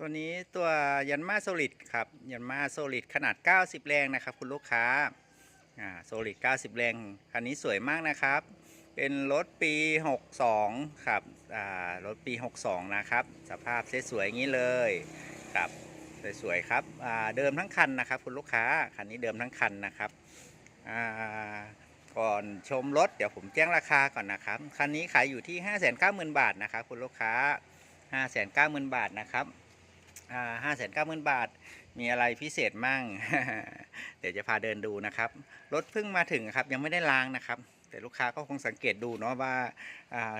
ตัวนี้ตัวยันมาโซลิดครับ ยันมาโซลิดขนาด 90 แรงนะครับ คุณลูกค้าโซลิด90 แรง คันนี้สวยมากนะครับ เป็นรถปี 62 ครับรถปี 62 นะครับ สภาพสวยๆอย่างนี้เลยครับสวยๆครับเดิมทั้งคันนะครับ คุณลูกค้า คันนี้เดิมทั้งคันนะครับก่อนชมรถเดี๋ยวผมแจ้งราคาก่อนนะครับ คันนี้ขายอยู่ที่ 590,000 บาทนะครับ คุณลูกค้า 590,000 บาทนะครับ ห้าแสนเก้าหมื่นบาท มีอะไรพิเศษมั่ง เดี๋ยวจะพาเดินดูนะครับ รถเพิ่งมาถึงครับ ยังไม่ได้ล้างนะครับ แต่ลูกค้าก็คงสังเกตดูเนาะว่า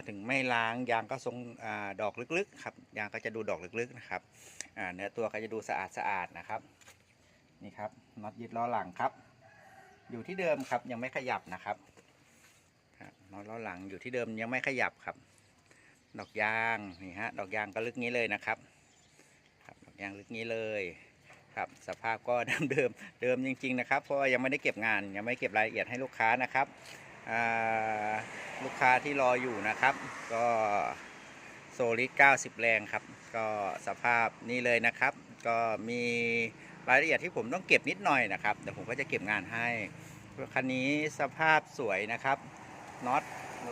ถึงไม่ล้างยางก็ทรงอดอกลึกๆครับ ยางก็จะดูดอกลึกๆนะครับเนื้อตัวก็จะดูสะอาดสะอาดๆนะครับ นี่ครับน็อตยึดล้อหลังครับ อยู่ที่เดิมครับ ยังไม่ขยับนะครับน็อตล้อหลังอยู่ที่เดิมยังไม่ขยับครับ ดอกยางนี่ฮะ ดอกยางก็ลึกนี้เลยนะครับ อกยางลึกนี้เลยครับสภาพก็เดิมเดิมเดิมจริง ๆ นะครับ เพราะายังไม่ได้เก็บงานยังไม่เก็บรายละเอียดให้ลูกค้านะครับลูกค้าที่รออยู่นะครับ ก็โซลิด90 แรงครับ ก็สภาพนี้เลยนะครับ ก็มีรายละเอียดที่ผมต้องเก็บนิดหน่อยนะครับเดี๋ยวผมก็จะเก็บงานให้คันนี้สภาพสวยนะครับน็อต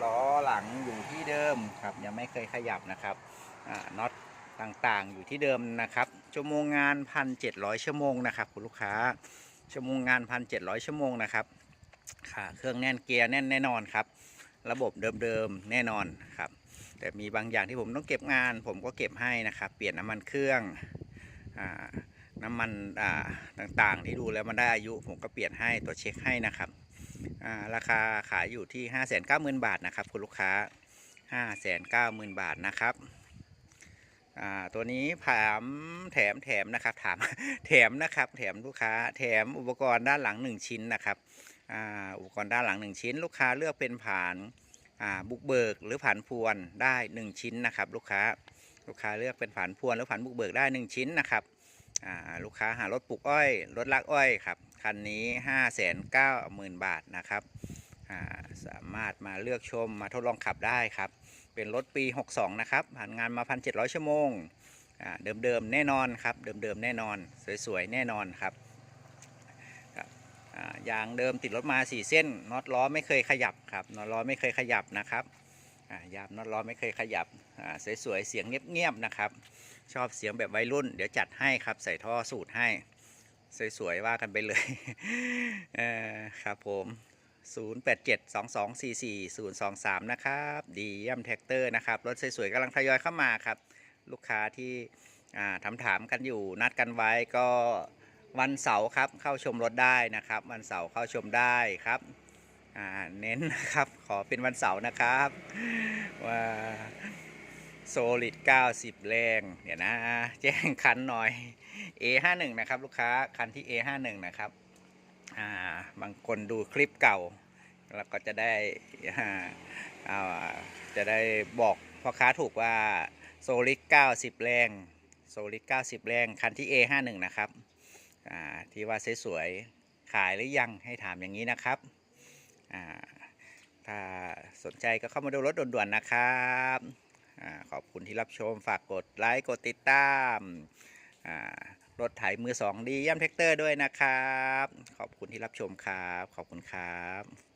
ล้อหลังอยู่ที่เดิมครับยังไม่เคยขยับนะครับน็อต ต่างๆ อยู่ที่เดิมนะครับ ชั่วโมงงาน 1,700 ชั่วโมงนะครับคุณลูกค้า ชั่วโมงงาน 1,700 ชั่วโมงนะครับค่ะเครื่องแน่นเกียร์แน่นแน่นอนครับ ระบบเดิมๆแน่นอนครับ แต่มีบางอย่างที่ผมต้องเก็บงาน ผมก็เก็บให้นะครับ เปลี่ยนน้ำมันเครื่องอน้ำมันต่างๆ ที่ดูแล้วมันได้อายุ ผมก็เปลี่ยนให้ตัวเช็คให้นะครับราคาขายอยู่ที่ 590,000 บาทนะครับคุณลูกค้า 590,000 บาทนะครับ อ่าตัวนี้แถมแถมแถมนะครับถามแถมนะครับแถมลูกค้า แถมอุปกรณ์ด้านหลัง 1 ชิ้นนะครับอ่าอุปกรณ์ด้านหลัง 1 ชิ้น ลูกค้าเลือกเป็นผานอ่าบุกเบิกหรือผานพวนได้ 1 ชิ้นนะครับ ลูกค้าลูกค้าเลือกเป็นผานพวนหรือผานบุกเบิกได้ 1 ชิ้นนะครับอ่าลูกค้าหารถปลูกอ้อยรถลักอ้อยครับคันนี้ 5 9 0 0 0 0 บาทนะครับอ่าสามารถมาเลือกชมมาทดลองขับได้ครับ เป็นรถปี 62 นะครับ ผ่านงานมา 1,700 ชั่วโมงเดิมๆ แน่นอนครับ เดิมๆ แน่นอน สวยๆ แน่นอนครับยางเดิมติดรถมา 4 เส้น น็อตล้อไม่เคยขยับครับ น็อตล้อไม่เคยขยับนะครับยางน็อตล้อไม่เคยขยับสวยๆ เสียงเงียบๆ นะครับ ชอบเสียงแบบวัยรุ่น เดี๋ยวจัดให้ครับ ใส่ท่อสูตรให้ สวยๆ ว่ากันไปเลย ครับผม 0872244023 นะครับดีเยี่ยมแท็กเตอร์นะครับ รถสวยๆกำลังทยอยเข้ามาครับ ลูกค้าที่ถามถามๆกันอยู่นัดกันไว้ก็วันเสาร์ครับเข้าชมรถได้นะครับ วันเสาร์เข้าชมได้ครับเน้นนะครับขอเป็นวันเสาร์นะครับว่าโซลิด90 แรง เดี๋ยวนะ แจ้งคันหน่อย A51 นะครับ ลูกค้าคันที่ A51 นะครับ บางคนดูคลิปเก่า แล้วก็จะได้าจะได้บอกพ่อค้าถูกว่าโซลิด90 แรง โซลิด90 แรง คันที่ A51 นะครับที่ว่าสวยๆขายหรือยังให้ถามอย่างนี้นะครับถ้าสนใจก็เข้ามาดูรถด่วนๆนะครับอขอบคุณที่รับชมฝากกดไลค์ กดติดตามอ่า รถไถมือสองดีย่ำแท็กเตอร์ด้วยนะครับ ขอบคุณที่รับชมครับ ขอบคุณครับ